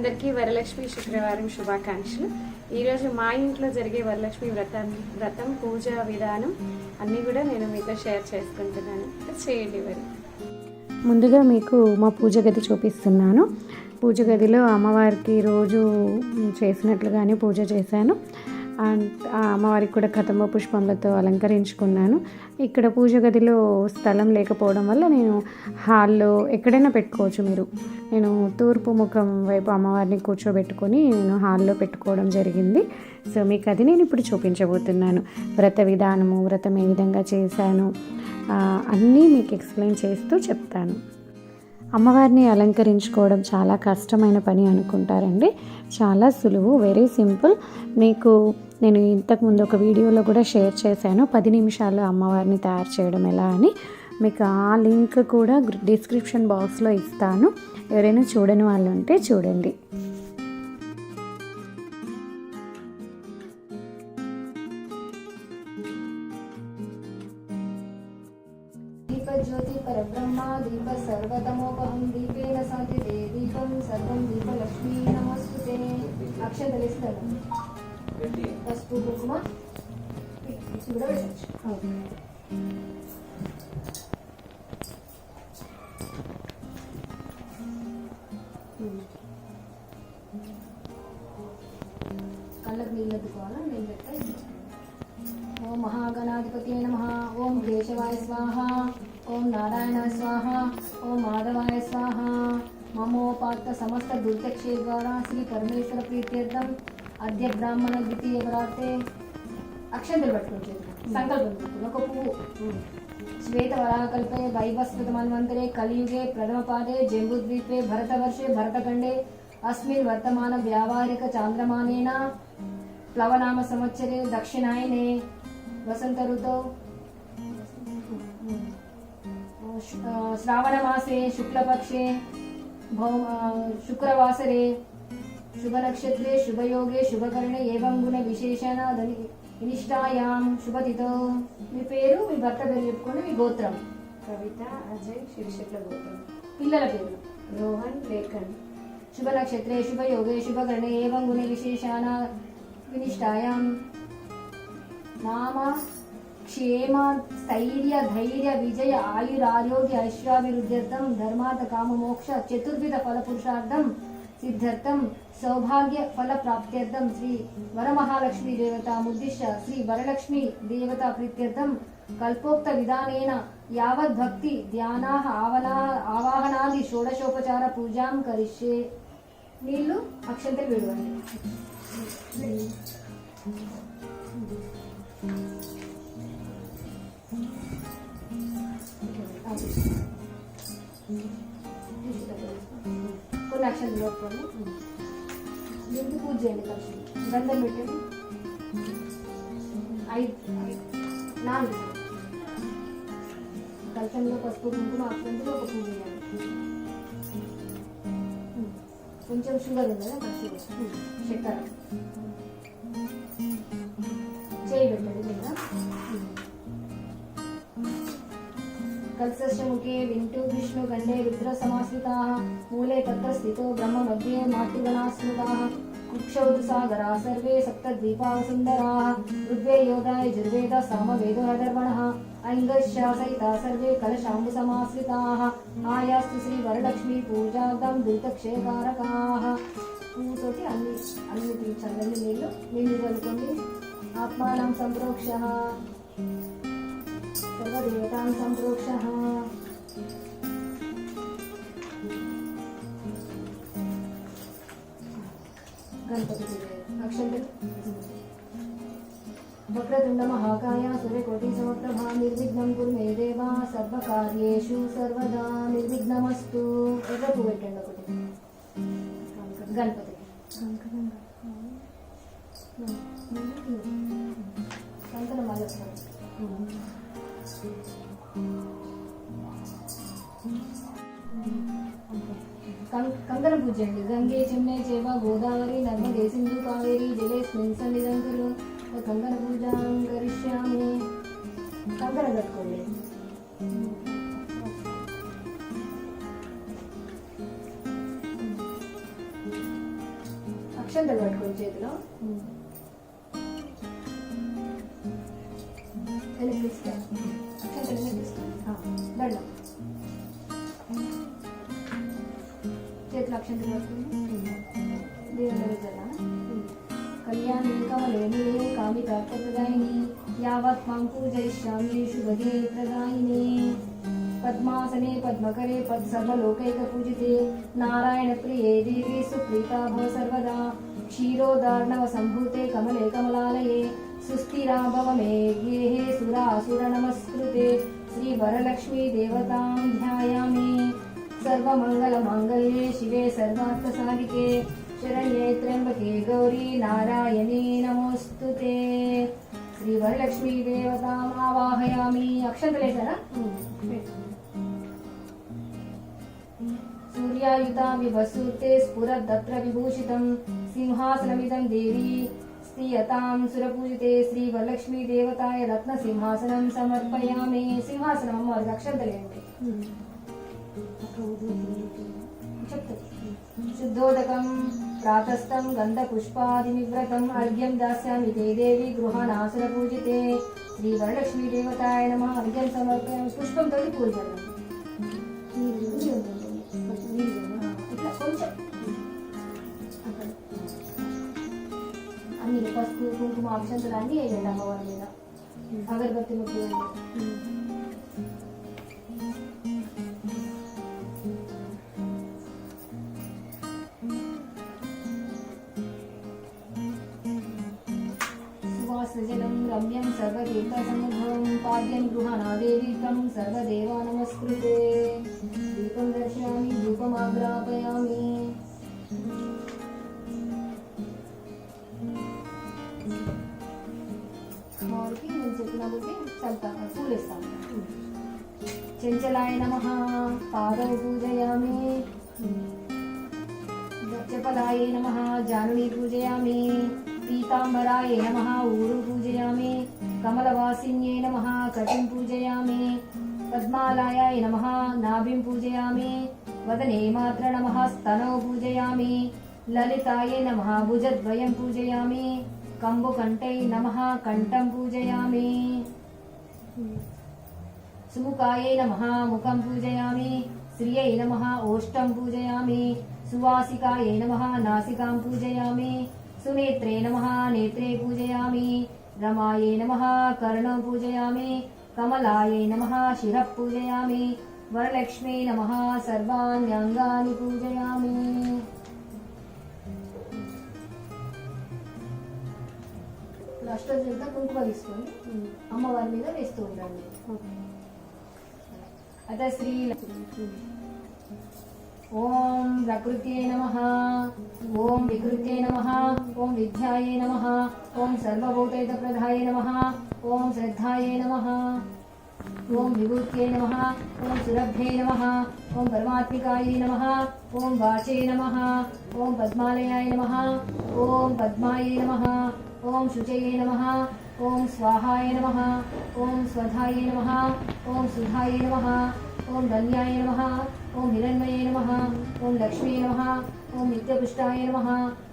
అందరికీ వరలక్ష్మి శుక్రవారం శుభాకాంక్షలు. ఈరోజు మా ఇంట్లో జరిగే వరలక్ష్మి వ్రతం వ్రతం పూజ విధానం అన్నీ కూడా నేను మీతో షేర్ చేసుకుంటున్నాను. చేయండి మరి. ముందుగా మీకు మా పూజ గది చూపిస్తున్నాను. పూజ గదిలో అమ్మవారికి రోజు చేసినట్లుగానే పూజ చేశాను. ఆ అమ్మవారికి కూడా కదంబ పుష్పములతో అలంకరించుకున్నాను. ఇక్కడ పూజ గదిలో స్థలం లేకపోవడం వల్ల నేను హాల్లో ఎక్కడైనా పెట్టుకోవచ్చు మీరు. నేను తూర్పు ముఖం వైపు అమ్మవారిని కూర్చోబెట్టుకొని నేను హాల్లో పెట్టుకోవడం జరిగింది. సో మీకు అది నేను ఇప్పుడు చూపించబోతున్నాను. వ్రత విధానము వ్రతం ఏ విధంగా చేశాను అన్నీ మీకు ఎక్స్ప్లెయిన్ చేస్తూ చెప్తాను. అమ్మవారిని అలంకరించుకోవడం చాలా కష్టమైన పని అనుకుంటారండి. చాలా సులువు వెరీ సింపుల్ మీకు నేను ఇంతకుముందు ఒక వీడియోలో కూడా షేర్ చేశాను. పది నిమిషాల్లో అమ్మవారిని తయారు చేయడం ఎలా అని. మీకు ఆ లింక్ కూడా డిస్క్రిప్షన్ బాక్స్లో ఇస్తాను. ఎవరైనా చూడని వాళ్ళు ఉంటే చూడండి. కళ్ళకు నీళ్ళు అద్దుకోవాలా నేను పెట్టాలి ఓం మహాగణాధిపతి నమ ఓం కేశవాయ స్వాహ. ఓం నారాయణ స్వాహ. ఓం మాధవాయ స్వాహ. మమోపాత్త సమస్త దుర్దక్షే ద్వారా శ్రీ పరమేశ్వర ప్రీత్యర్థం. అద్య బ్రాహ్మణ ద్వితీయ వ్రాతే అక్షంతలు పట్టుకుంటుంది సంకల్పం. ఒక పువ్వు శ్వేత వరాకల్పే శ్వేతవరాకల్పే వైవస్వతమన్వంతరే కలియుగే ప్రథమ పాదే జంబుద్వీపే భరతవర్షే భరతఖండే అస్మిన్ వర్తమాన వ్యావహారిక చాంద్రమానేన ప్లవనామ సంవత్సరే దక్షిణాయనే వసంత ఋతౌ శ్రావణమాసే శుక్లపక్షే శుక్రవాసరే శుభనక్షత్రే శుభయోగే శుభకరణే ఏం గుణ విశేషణ ధని వినిష్టాయాం శుభతితో మీ పేరు మీ భర్త పేరు చెప్పుకోండి మీ గోత్రం. కవిత అజయ్ శిరిషట్ల గోత్రం. పిల్లల పేరు. రోహన్ లేఖన్. శుభనక్షత్రే శుభయోగే శుభకరణే ఏవం గుణ విశేషాన. వినిష్టాయాం. నామ క్షేమ స్థైర్య ధైర్య విజయ ఆయురారోగ్య ఐశ్వర్యాభివృద్ధ్యర్థం ధర్మార్థ కామ మోక్ష చతుర్విధ ఫల పురుషార్థం. సిద్ధార్థం సౌభాగ్య ఫల ప్రాప్త్యర్థం శ్రీ వరమహాలక్ష్మి దేవతముద్దిశ్య శ్రీ వరలక్ష్మి దేవతా ప్రీత్యర్థం కల్పోక్త విధానేన యావత్ భక్తి ధ్యానా ఆవనా ఆవాహనాది షోడశోపచార పూజాం కరిష్యే నీళ్ళు అక్షంతలు విడవండి Thank you. కొన్ని అక్షంతలు పెట్టుకోండి దీనికి పూజ చేయండి కలిసి గంధం పెట్టండి. ఐదు నాలుగు. కలశంలో పసుపు కుంకుమ అక్షంతలు ఒక పూజ చేయాలి. కొంచెం షుగర్ ఉంది కదా షుగర్ చక్కెర. చేయి పెట్టండి కింద కల్సముఖే వింటూ విష్ణు గండే రుద్ర సమాశ్రితా మూలే తత్ర స్థితో బ్రహ్మ మధ్యే మాతృగణా స్మృతా కుక్షౌతు సాగరా సర్వే సప్తద్వీపా సుందరా ఋగ్వే యోధా యజుర్వేద సామవేదో హదర్వణః ఐంగశ్యాసయితా సర్వే కలశాంబు సమాశ్రితాః ఆయాస్తు శ్రీ వరలక్ష్మీ పూజార్థం దురితక్షయకారకాః పువ్వుతోటి అన్ని అన్ని తీర్చండి నీళ్ళు నీళ్ళు చల్లుకోండి ఆత్మానం సంప్రోక్ష सर्वदेवतां सम्प्रोक्षः गणपतिदेवे अक्षन्तः वक्रतुण्डमहाकाय निर्विघ्नं कुरु मे देवा, सर्वकार्येषु सर्वदा निर्विघ्नमस्तु। एवकुवेट्टण्डकुटि गणपति। कंकणमाल కంకణ మళ్ళీ కంకణ పూజండి గంగే చెన్నై చేవ గోదావరి నర్మదే సింధు కావేరి జలేస్మిన్ సన్నిధం కురు కంకణ పూజ కరిష్యామి. కంకణ కట్టుకోండి. అక్షంత కట్టుకోండి చేతిలో. దండం చేతిలో అక్షంతలు పట్టుకోండి దేవుని విజయాలా కళ్యాణి కమలేని కామితార్థప్రదాయిని యావత్ మాం పూజయిష్యామి శుభగే ప్రదాయిని పద్మాసనే పద్మకరే పద్ సర్వలోకైక పూజితే నారాయణ ప్రియే దేవి సుప్రీతా భవ సర్వదా క్షీరోదార్ణవ సంభూతే కమలే కమలాలయే సుస్థిరా భవ మే గేహే సురాసుర నమస్కృతే శ్రీ వరలక్ష్మీ దేవతాం ధ్యాయామి సర్వమంగళమాంగళ్యే శివే సర్వార్థసాధికే శరణ్యే త్ర్యంబకే గౌరీ నారాయణీ నమోస్తుతే శ్రీ వరలక్ష్మీ దేవతాం ఆవాహయామి అక్షంతలేసారా సూర్యాయుతామి వసూతే స్ఫురద్దత్ర విభూషితం సింహాసనమిదం దేవి స్థీయతాం సురపూజితే శ్రీ వరలక్ష్మీ దేవతాయ రత్న సింహాసనం సమర్పయామి సింహాసనం అమ్మవారికి అక్షంతలేండి చెప్తాను శుద్ధోదకం ప్రాతస్థం గంధపుష్పాదినివ్రతం అర్ఘ్యం దాస్యామి తే దేవి గృహనాసుర పూజితే శ్రీ మీరు పసుపు కుంకుమ అక్షంతలు అన్నీ వేయండి అమ్మవారి మీద. అగరబత్తి ముట్టు సువాసజలం రమ్యం సర్వతీర్థసముద్భవం పాద్యం గృహనాదేవీతం సర్వదేవా నమస్కృతే. దీపం దర్శయామి ధూపమాగ్రాపయామి. गजलाय नमः। पादौ पूजयामि। गजपदाय नमः जानुनी पूजयामि। पीताम्बराय नमः, ऊरु पूजयामि। कमलवासिन्यै नमः, कटिं पूजयामि। पद्मालायाय नमः, नाभिं पूजयामि। वदने मात्र नमः, स्तनौ पूजयामि। ललितायै नमः, भुजद्वयं पूजयामि। कम्बुकण्ठै नमः, कण्ठं पूजयामि। సుముఖాయై నమ ముఖం పూజయామి శ్రియై నమ ఓష్టం పూజయామి సువాసికాయై నమ నాసికాం పూజయామి సునేత్రే నమ నేత్రే పూజయామి రమాయై నమ కర్ణం పూజయామి కమలాయై నమ శిరః పూజయామి వరలక్ష్మీ నమ సర్వాణ్యంగాని పూజయామి ఇప్పుడు అష్టోత్తరంతో కుంకుమ తీసుకొని అమ్మవారి మీద వేస్తూ ఉండండి అత శ్రీ ఓం ప్రకృత్యై నమ ఓం వికృత్యై నమ ఓం విద్యాయై నమ ఓం సర్వభూతైతప్రదాయ నమ ఓం శ్రద్ధాయై నమ ఓం విభూత్యై నమ ఓం సురభ్యై నమ ఓం పరమాత్మికాయై నమ ఓం వాచై నమ ఓం పద్మాలయాయ నమ ఓం పద్మాయై నమ ఓం శుచయే నమ ఓం స్వాహాయ నమ ఓం స్వధాయ నమ ఓం సుధాయ నమ ఓం ధన్యాయ నమ ఓం హిరణ్మయే నమ ఓం లక్ష్మీ నమ ఓం నిత్యపుష్టాయ నమ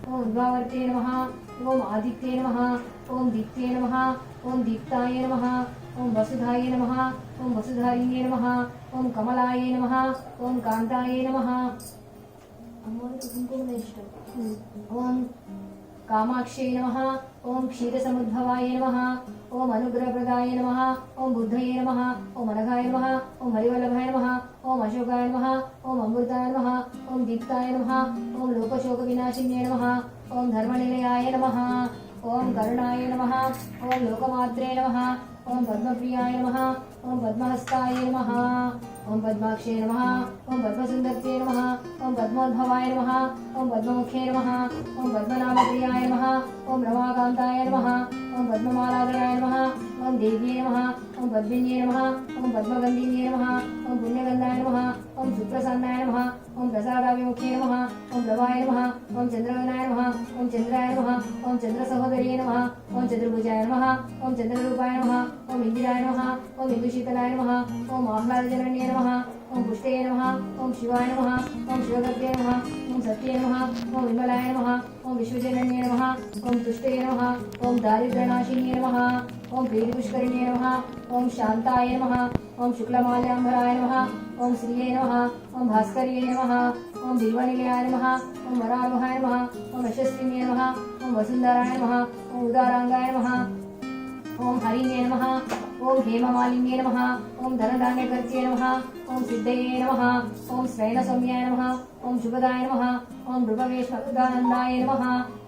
ఓం ఉద్భావర్తే నమ ఓం ఆదిత్యే నమ ఓం దీప్తే నమ ఓం దీప్తాయ నమ ఓం వసుధాయ నమ ఓం వసుధారిణ్యే నమ ఓం కమలాయ నమ ఓం కాంతాయ నమ ఓం కామాక్షై నమ ఓం క్షీరసముద్భవాయ నమ ఓం అనుగ్రహప్రదాయ నమ ఓం బుద్ధయే నమ ఓం అనఘాయ నమ ఓం హరివల్లభాయ నమ ఓం అశోకాయ నమ ఓం అమృతాయ నమ ఓం దీప్తాయ నమ ఓం లోకశోక వినాశిన్యే నమ ఓం ధర్మనిలయాయ నమ ఓం కరుణాయ నమ ఓం లోకమాత్రే నమ ఓం పద్మప్రియాయ నమ ఓం పద్మహస్తాయ నమ ఓం పద్మాక్షే నమ ఓం పద్మసుందర్తే నమ ఓం పద్మోద్భవాయ నమ ఓం పద్మముఖే నమ ఓం పద్మనామప్రియాయ నమ ఓం రమాకాంతాయ నమ ఓం పద్మమాలాధరాయ నమ ఓం దేవ్యే నమ ఓం పద్మిన్యే నమ ఓం పద్మగంధిన్యే నమ ఓం పుణ్యగంధాయ నమ ఓం సుప్రసన్నాయ నమ ఓం ప్రసాదాభిముఖ్యే నమ ఓం ప్రభాయ నమ ఓం చంద్రగణాయ నమ ఓం చంద్రాయ నమ ఓం చంద్ర సహోదర్యే నమ ఓం చంద్రభుజాయ నమ ఓం చంద్రరూపాయ నమ ఓం ఇందిరాయ నమ ఓం ఇందుశీతలాయ నమ ఓం ఆహ్లాదజనన్యే నమ ఓం పుష్టే నమ ఓం శివాయ నమ ఓం శివగత్యే నమ ఓం సత్యే నమ ఓం విమలాయ నమ ఓం విశ్వజనన్యే నమ ఓం తుష్టే నమ ఓం దారిద్ర్యనాశిన్యే నమ ఓం ప్రీతిపుష్కరిణ్యే నమ ఓం శాంతాయ నమ ఓం శుక్లమాల్యాంబరాయ నమ ఓం శ్రీయే నమ ఓం భాస్కర్యే నమ ఓం బిల్వనిలయాయ నమ ఓం వరారోహాయ నమ ఓం యశస్విన్యే నమ ఓం వసుంధరాయ నమ ఓం ఉదారాంగాయ నమ ఓం హరిణ్యే నమ ఓం హేమమాలిన్యే నమ ఓం ధనధాన్యకర్త్యే నమ ఓం సిద్ధయే నమ ఓం శ్రైణ సౌమ్యాయ నమ ఓం శుభదాయ నమ ఓం నృపవేష్మదానందాయ నమ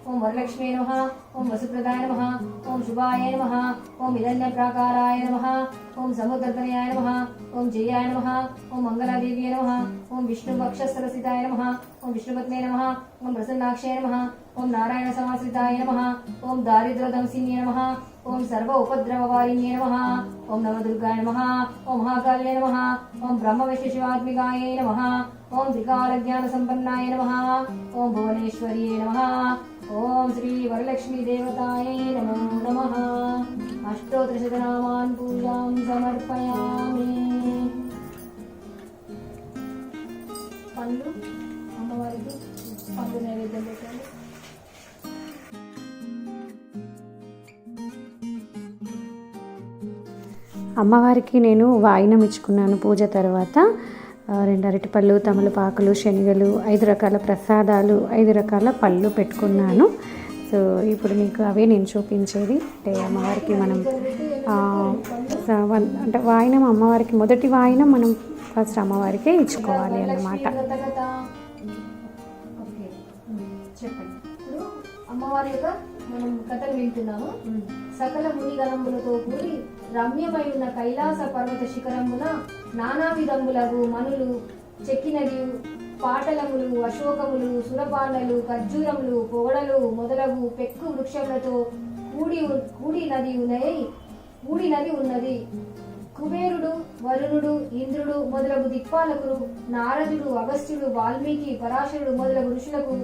ఓం వరలక్ష్మీ నమ ఓం వసుప్రదాయ నమ ఓం శుభాయ నమ ఓం విదన్యప్రాకారాయ నమ ఓం సముద్రతనయాయ నమ ఓం జయాయ నమ ఓం మంగళాదేవ్యే నమ ఓం విష్ణువక్షస్థలసితాయ నమ ఓం విష్ణుపత్నే నమ ఓం ప్రసన్నాక్షయ నమ ఓం నారాయణ సమాశ్రితాయ నమ ఓం దారిద్రదంసిన్యే నమ ఓం సర్వ ఉపద్రవవారిణ్యే నమ ఓం నవదుర్గాయ నమ ఓం మహాకాల్య నమ ఓం బ్రహ్మ విష్ణు నమ ఓం త్రికాలజ్ఞాన సంపన్నాయ నమ ఓం భువనేశ్వర్యే నమ ఓం శ్రీ వరలక్ష్మీ దేవతాయ నమో నమ. అష్టోత్రశతనామాన్ పూజాం సమర్పయామి. పండ్లు అమ్మవారికి పండు నైవేద్యం పెట్టాను అమ్మవారికి నేను వాయినం ఇచ్చుకున్నాను పూజ తర్వాత. రెండు అరటిపళ్ళు తమలపాకులు శనగలు ఐదు రకాల ప్రసాదాలు ఐదు రకాల పళ్ళు పెట్టుకున్నాను. సో ఇప్పుడు మీకు అవే నేను చూపించేది. అంటే అమ్మవారికి మనం అంటే వాయినం అమ్మవారికి మొదటి వాయినం మనం ఫస్ట్ అమ్మవారికే ఇచ్చుకోవాలి అన్నమాట. చెప్పండి. అమ్మవారి యొక్క మనం కథలు వింటున్నాము. సకల మునిగణములతో కూడి రమ్యమై ఉన్న కైలాస పర్వత శిఖరమున నానా విధములగు మనులు చెక్కినది పాటలములు అశోకములు సురపాండలు ఖర్జూరములు పొగడలు మొదలగు పెక్కు వృక్షములతో కూడి కూడి నది ఉన్నాయి కూడి నది ఉన్నది. కుబేరుడు వరుణుడు ఇంద్రుడు మొదలగు దిక్పాలకులు నారదుడు అగస్త్యుడు వాల్మీకి పరాశరుడు మొదలగు ఋషులకు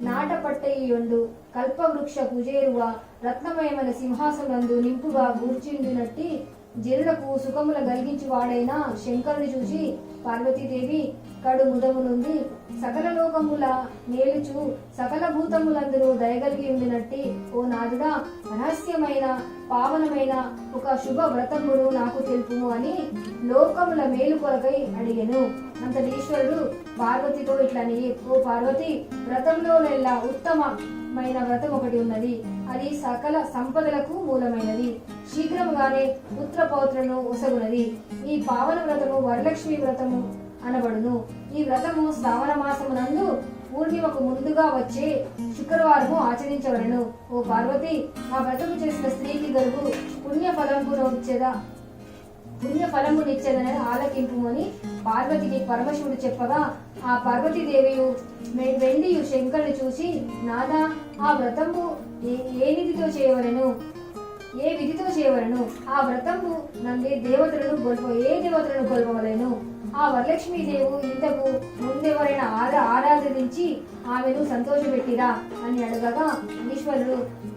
నాటపట్టయియుండు కల్పవృక్ష కుజేరువ రత్నమయమైన సింహాసనందు నింపుగా గూర్చిండునట్టి జనులకు సుఖముల కలిగించి వాడైన శంకరుని చూసి పార్వతీదేవి కడు ముదమునుంది సకల లోకముల మేలుచు సకల భూతములందరూ దయగలిగి ఉండినట్టి ఓ నాదుడా రహస్యమైన పావనమైన ఒక శుభ వ్రతమును నాకు తెలుపుము అని లోకముల మేలు కొరకై అడిగెను. అంతటి ఈశ్వరుడు పార్వతితో ఇట్లని ఓ పార్వతి వ్రతంలో నెల్లా ఉత్తమమైన వ్రతం ఒకటి ఉన్నది. అది సకల సంపదలకు మూలమైనది. శీఘ్రముగానే పుత్ర పౌత్రను ఒసగునది. ఈ పావన వ్రతము వరలక్ష్మి వ్రతము అనబడును. ఈ వ్రతము శ్రావణ మాసమునందు పూర్ణిమకు ముందుగా వచ్చే శుక్రవారము ఆచరించవలను. ఓ పార్వతి ఆ వ్రతము చేసిన స్త్రీకి గలుగు పుణ్య ఫలంపును వచ్చేదా పుణ్య ఫలమునిచ్చేదని పార్వతికి పరమశివుడు చెప్పగా ఆ పార్వతీదేవి వెండియు శంకరుని చూసి నాదా ఆ వ్రతము ఏ నిధితో చేయవలను? ఏ విధితో చేయవలను ఆ వ్రతము నందే దేవతలను గొల్ప ఏ దేవతలను గొల్పవలను ఆ వరలక్ష్మీ దేవు ఇంతకు ముందెవరైనా ఆరా ఆరాధించి ఆమెను సంతోషపెట్టిరా అని అడగగా ఈశ్వరుడు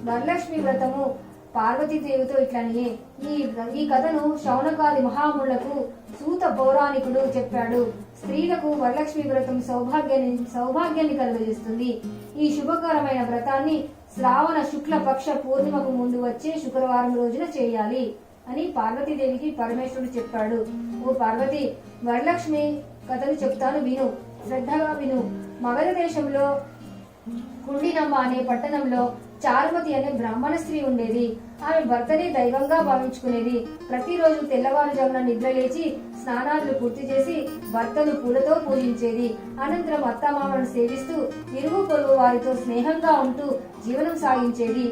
వరలక్ష్మి వ్రతము పార్వతీదేవితో ఇట్లనియే. ఈ ఈ కథను శౌనకాది మహాములకు సూత పౌరాణికుడు చెప్పాడు. స్త్రీలకు వరలక్ష్మి వ్రతం సౌభాగ్యాన్ని సౌభాగ్యాన్ని కలుగజేస్తుంది. ఈ శుభకరమైన వ్రతాన్ని శ్రావణ శుక్ల పక్ష పూర్ణిమకు ముందు వచ్చే శుక్రవారం రోజున చేయాలి అని పార్వతీదేవికి పరమేశ్వరుడు చెప్పాడు. ఓ పార్వతి వరలక్ష్మి కథను చెప్తాను విను. శ్రద్ధగా విను. మగధ దేశంలో కుండినమ్మ అనే పట్టణంలో చారుమతి అనే బ్రాహ్మణ స్త్రీ ఉండేది. ఆమె భర్తనే దైవంగా భావించుకునేది. ప్రతిరోజు తెల్లవారుజామున నిద్రలేచి స్నానాలు పూర్తి చేసి భర్తను పూలతో పూజించేది. అనంతరం అత్తమామను సేవిస్తూ ఇరుగు పొరుగు వారితో స్నేహంగా ఉంటూ జీవనం సాగించేది.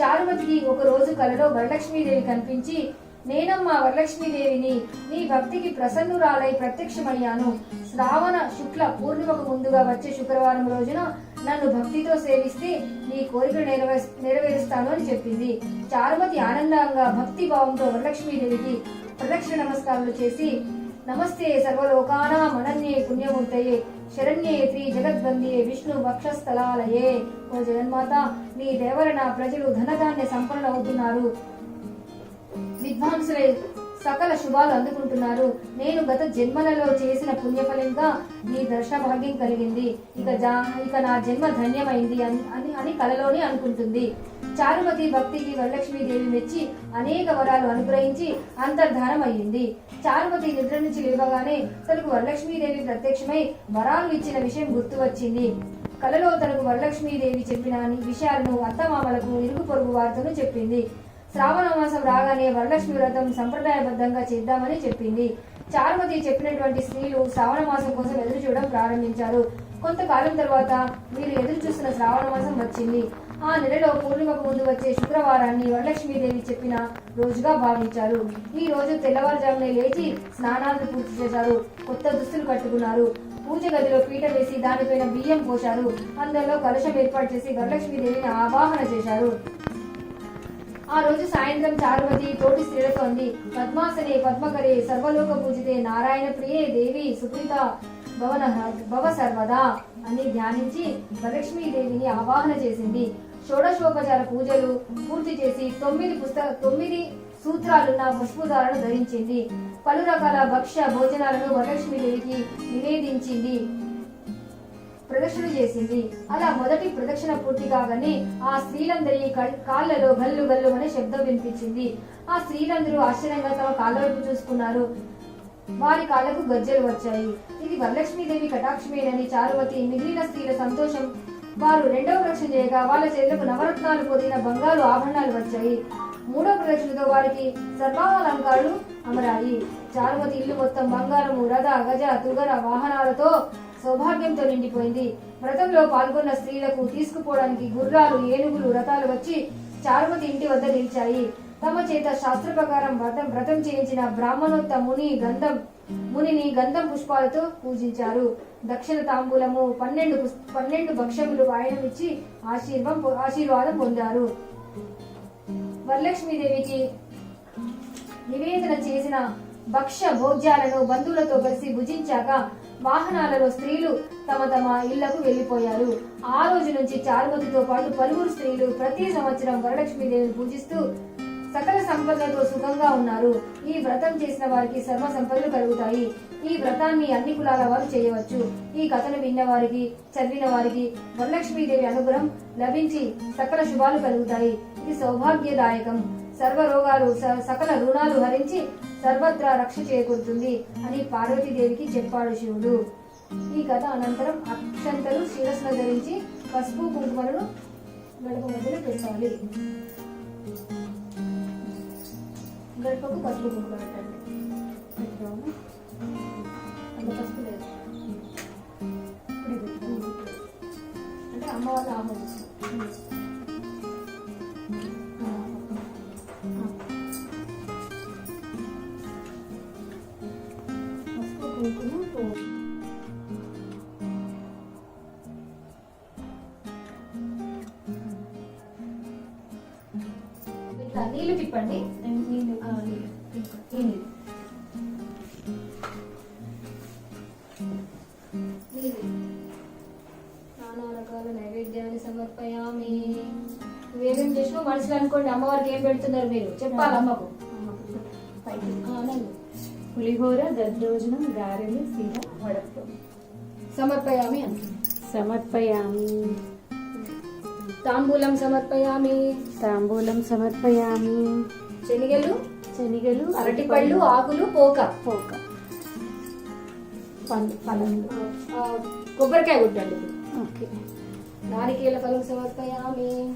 చారుమతికి ఒక రోజు కలలో వరలక్ష్మీదేవి కనిపించి నేనమ్మా వరలక్ష్మీదేవిని నీ భక్తికి ప్రసన్నురాలై ప్రత్యక్షమయ్యాను. శ్రావణ శుక్ల పూర్ణిమకు ముందుగా వచ్చే శుక్రవారం రోజున నన్ను భక్తితో సేవిస్తే నీ కోరిక నెరవే నెరవేరుస్తాను అని చెప్పింది. చారుమతి ఆనందంగా భక్తి భావంతో వరలక్ష్మీదేవికి ప్రదక్షిణ నమస్కారాలు చేసి నమస్తే సర్వలోకానా మనన్యే పుణ్యమూర్తయే శరణ్యే త్రీ జగద్బందియే విష్ణు వక్షస్థలాలయే. ఓ జగన్మాత నీ దేవరన ప్రజలు ధనధాన్య సంపన్నులవుతున్నారు విద్వాంసులై సకల శుభాలు అందుకుంటున్నారు. నేను గత జన్మలలో చేసిన పుణ్యఫలంగా నీ దర్శన భాగ్యం కలిగింది. ఇక జా ఇక నా జన్మ ధన్యమైంది అని అని- అని కలలోనే అనుకుంటుంది. చారుమతి భక్తికి వరలక్ష్మీదేవి మెచ్చి అనేక వరాలు అనుగ్రహించి అంతర్ధానం అయ్యింది చారుమతి నిద్ర నుంచి లేవగానే తనకు వరలక్ష్మీదేవి ప్రత్యక్షమై వరాలు ఇచ్చిన విషయం గుర్తు వచ్చింది. కలలో తనకు వరలక్ష్మీదేవి చెప్పిన విషయాలను అత్తమామలకు ఇరుగు పొరుగు వార్తను చెప్పింది. శ్రావణ మాసం రాగానే వరలక్ష్మి వ్రతం సంప్రదాయబద్ధంగా చేద్దామని చెప్పింది. చారుమతి చెప్పినటువంటి స్త్రీలు శ్రావణ మాసం కోసం ఎదురు చూడడం ప్రారంభించారు. కొంతకాలం తర్వాత వీరు ఎదురు చూస్తున్న శ్రావణ మాసం వచ్చింది. ఆ నెలలో పూర్ణిమకు ముందు వచ్చే శుక్రవారాన్ని వరలక్ష్మీదేవి చెప్పిన రోజుగా భావించారు. ఈ రోజు తెల్లవారుజామునే లేచి స్నానాలు పూర్తి చేశారు. కొత్త దుస్తులు కట్టుకున్నారు. పూజ గదిలో పీట వేసి దానిపైన బియ్యం పోశారు. అందులో కలుషం ఏర్పాటు చేసి వరలక్ష్మీదేవిని ఆవాహన చేశారు. ఆ రోజు సాయంత్రం చారుమతి తోటి స్త్రీలతో అంది పద్మాసనే పద్మకరే సర్వలోక పూజితే నారాయణ ప్రియే దేవి సుప్రీత భవన భవ సర్వదా అని ధ్యానించి వరలక్ష్మీదేవిని ఆవాహన చేసింది. షోడశోపచార పూజలు పూర్తి చేసి తొమ్మిది పుస్తక తొమ్మిది సూత్రాలున్న పుష్పధారను ధరించింది. పలు రకాల భక్ష్య భోజనాలను వరలక్ష్మీదేవికి నివేదించింది. ప్రదక్షిణ చేసింది. అలా మొదటి ప్రదక్షిణ పూర్తి కాగానే ఆ స్త్రీలందరి కాళ్ళలో గల్లు గల్లు అనే శబ్దం వినిపించింది. ఆ స్త్రీలందరూ ఆశ్చర్యంగా తమ కాళ్ళ వైపు చూసుకున్నారు. వారి కాళ్ళకు గజ్జలు వచ్చాయి. ఇది వరలక్ష్మీదేవి కటాక్షమేనని చారువతి మిగిలిన స్త్రీల సంతోషం. వారు రెండవ ప్రదక్షిణ చేయగా వాళ్ళ చేతులకు నవరత్నాలు పొదిగిన బంగారు ఆభరణాలు వచ్చాయి. మూడో ప్రదక్షిణతో వారికి సర్వాలంకారాలు అమరాయి. చారుమతి ఇల్లు మొత్తం బంగారము రథ గజ తుగర వాహనాలతో సౌభాగ్యంతో నిండిపోయింది. వ్రతంలో పాల్గొన్న స్త్రీలకు తీసుకుపోవడానికి గుర్రాలు ఏనుగులు రథాలు వచ్చి చారుమతి ఇంటి వద్ద నిలిచాయి. తమ చేత శాస్త్ర ప్రకారం వ్రతం వ్రతం చేయించిన బ్రాహ్మణోత్త ముని గంధం మునిని గంధం పుష్పాలతో పూజించారు. దక్షిణ తాంబూలము పన్నెండు పన్నెండు భక్ష్యములు వాయనం ఆశీర్వం ఆశీర్వాదం పొందారు. వరలక్ష్మీదేవికి నివేదన చేసిన భక్ష్య భోజ్యాలను బంధువులతో కలిసి భుజించాక వాహనాలలో స్త్రీలు తమ తమ ఇళ్ళకు వెళ్ళిపోయారు ఆ రోజు నుంచి చారుమతితో పాటు పలువురు స్త్రీలు ప్రతి సంవత్సరం వరలక్ష్మీదేవిని పూజిస్తూ సకల సంపదలతో సుఖంగా ఉన్నారు. ఈ వ్రతం చేసిన వారికి సర్వ సంపదలు కలుగుతాయి. ఈ వ్రతాన్ని అన్ని కులాల వారు చేయవచ్చు. ఈ కథను విన్న వారికి చదివిన వారికి వరలక్ష్మీదేవి అనుగ్రహం లభించి సకల శుభాలు కలుగుతాయి. ఇది సౌభాగ్యదాయకం. సర్వ రోగాలు స- సకల రుణాలు హరించి సర్వత్రా రక్ష చేకూరుతుంది అని పార్వతీదేవికి చెప్పాడు శివుడు. ఈ కథ అనంతరం అక్షంతలు శిరస్సును ధరించి పసుపు కుంకుమలను గడప మధ్యలో పెట్టాలి. గడపకు పసుపు కుంకుమ పెట్టండి. పెట్టాము. అంత పసుపు లేదు. అంటే అమ్మవారిని చేసినావు మనసులో అనుకోండి అమ్మవారికి ఏం పెడుతున్నారు మీరు? చెప్పాలి అమ్మకు. పులిహోర దద్దోజనం గారెలు సీర వడపం సమర్పయామి సమర్పయామి. తాంబూలం సమర్పయామి. తాంబూలం సమర్పయామి. శనిగలు. శనిగలు అరటిపళ్ళు ఆకులు పోక. పోక. ఆ, కొబ్బరికాయ కొట్టండి. ఓకే. నారికేల ఫలం సమర్పయామి.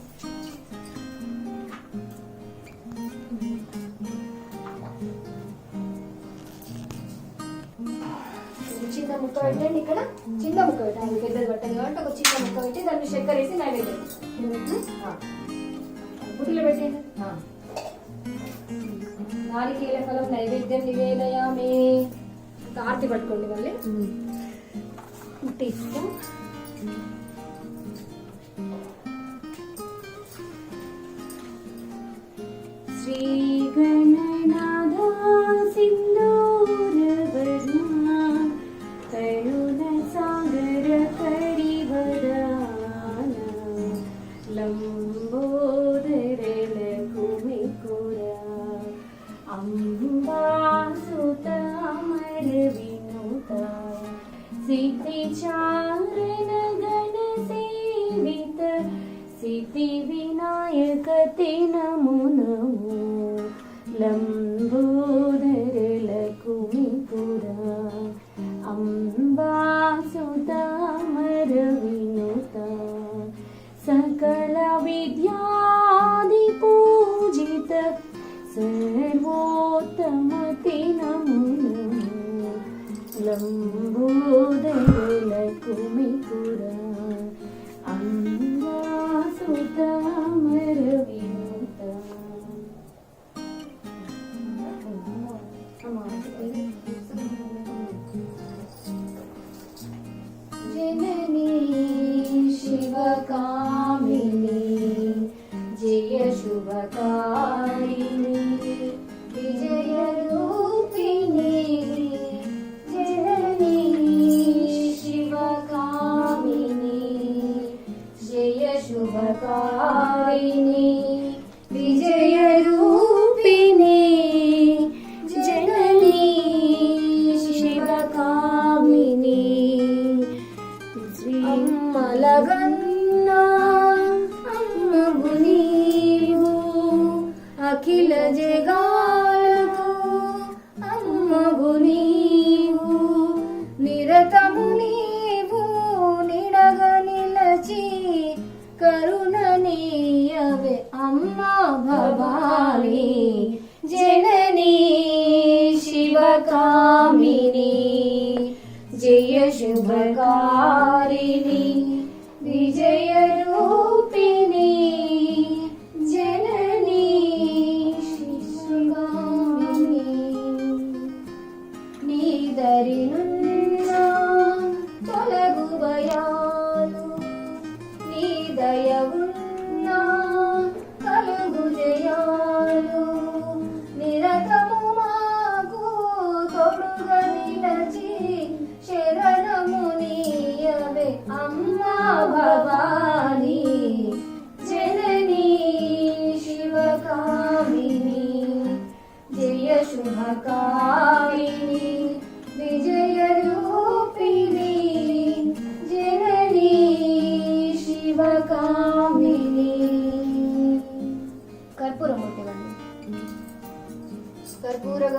పెట్టండి ఇక్కడ. చిన్న ముక్క పెట్టండి పెద్దది పట్టండి కాబట్టి ఒక చిన్న ముక్క పెట్టి దాన్ని చక్కెర వేసి నైవేద్యం. పెట్టండి ఫలం నైవేద్యం నివేదయామే. ఆర్తి పట్టుకోండి మళ్ళీ. తీసుకో గణనాథ సింధు. सिद्धिचारण गणसेवित सिद्धिविनायक ते नमो नमो लम्बोदरलकुमिपुरा войны.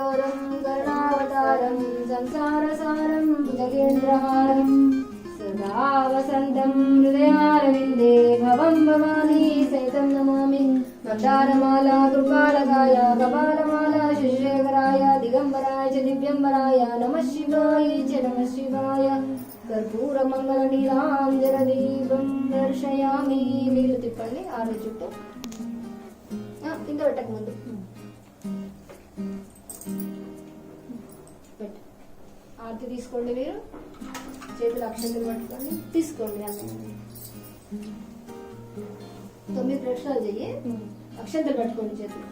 కర్పూరగౌరం కరుణావతారం సంసారసారం భుజగేంద్రహారం సదా వసంతం హృదయారవిందే భవం భవానీ సైతం నమామి. మందారమాల కృపాలకాయ కపాలమాల శశిశేఖరాయ దిగంబరాయ చ దివ్యంబరాయ నమ శివాయ చ నమ శివాయ. కర్పూర మంగళ నీలాంజన దీపం దర్శయామి. మీరు తిప్పండి ఆరు చుట్టూ ఇంత పెట్టక ముందు. ఆరతి తీసుకోండి మీరు. చేతులు అక్షంతలు పట్టుకోండి. తీసుకోండి అన్నీ తొమ్మిది ప్రశ్నలు చెయ్యి. అక్షంతలు పట్టుకోండి చేతులు.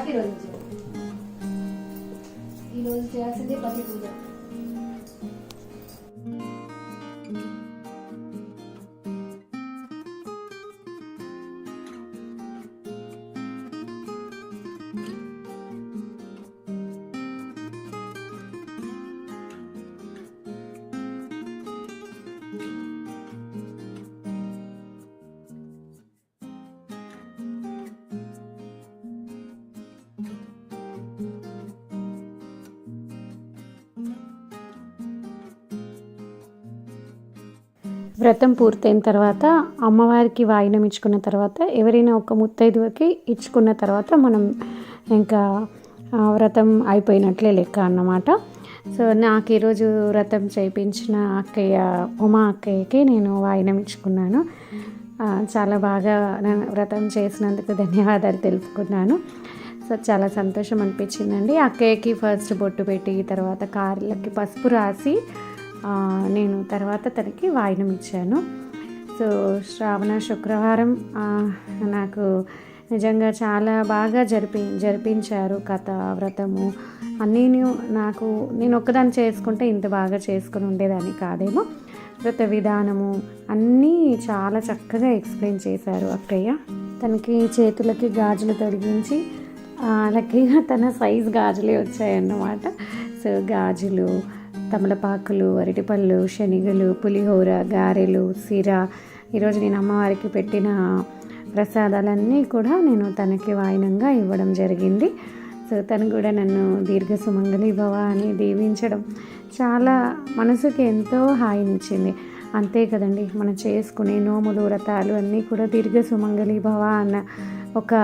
అక్షంతలు వ్రతం పూర్తయిన తర్వాత అమ్మవారికి వాయినం ఇచ్చుకున్న తర్వాత ఎవరైనా ఒక ముత్తైదువకి ఇచ్చుకున్న తర్వాత మనం ఇంకా వ్రతం అయిపోయినట్లే లెక్క అన్నమాట. సో నాకు ఈరోజు వ్రతం చేయించిన అక్కయ్య ఉమా అక్కయ్యకి నేను వాయినం ఇచ్చుకున్నాను. చాలా బాగా వ్రతం చేసినందుకు ధన్యవాదాలు తెలుపుకున్నాను. సో చాలా సంతోషం అనిపించిందండి. అక్కయ్యకి ఫస్ట్ బొట్టు పెట్టి తర్వాత కార్లకి పసుపు రాసి నేను తర్వాత తనకి వాయినం ఇచ్చాను. సో శ్రావణ శుక్రవారం నాకు నిజంగా చాలా బాగా జరిపి జరిపించారు కథ వ్రతము అన్నీ నాకు నేను ఒక్కదాన్ని చేసుకుంటే ఇంత బాగా చేసుకుని ఉండేదాన్ని కాదేమో. వ్రత విధానము అన్నీ చాలా చక్కగా ఎక్స్ప్లెయిన్ చేశారు అక్కయ్య. తనకి చేతులకి గాజులు తొడిగించి లక్కీగా తన సైజ్ గాజులే వచ్చాయన్నమాట. సో గాజులు తమలపాకులు అరటిపళ్ళు శనగలు పులిహోర గారెలు సిర. ఈరోజు నేను అమ్మవారికి పెట్టిన ప్రసాదాలన్నీ కూడా నేను తనకి వాయినంగా ఇవ్వడం జరిగింది. సో తను కూడా నన్ను దీర్ఘ సుమంగళి భవ అని దీవించడం చాలా మనసుకి ఎంతో హాయినిచ్చింది అంతే కదండి మనం చేసుకునే నోములు వ్రతాలు అన్నీ కూడా దీర్ఘ సుమంగళి భవ అన్న ఒక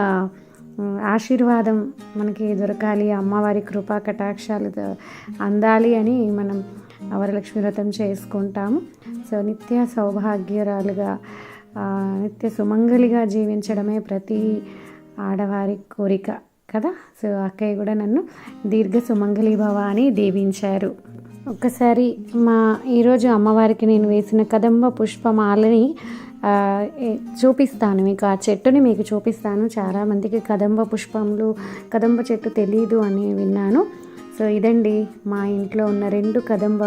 ఆశీర్వాదం మనకి దొరకాలి అమ్మవారి కృపా కటాక్షాలు అందాలి అని మనం వరలక్ష్మి వ్రతం చేసుకుంటాము. సో నిత్య సౌభాగ్యురాలుగా నిత్య సుమంగలిగా జీవించడమే ప్రతి ఆడవారి కోరిక కదా? సో అక్కయ్య కూడా నన్ను దీర్ఘ సుమంగళి భవ అని దీవించారు. ఒక్కసారి మా ఈరోజు అమ్మవారికి నేను వేసిన కదంబ పుష్పమాలని చూపిస్తాను మీకు ఆ చెట్టుని మీకు చూపిస్తాను. చాలామందికి కదంబ పుష్పములు కదంబ చెట్టు తెలీదు అని విన్నాను. సో ఇదండి మా ఇంట్లో ఉన్న రెండు కదంబ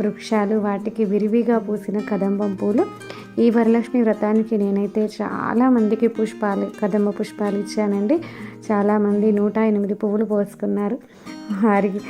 వృక్షాలు వాటికి విరివిగా పూసిన కదంబం పూలు. ఈ వరలక్ష్మి వ్రతానికి నేనైతే చాలామందికి పుష్పాలు కదంబ పుష్పాలు ఇచ్చానండి. చాలామంది నూట ఎనిమిది పువ్వులు పోసుకున్నారు. వారికి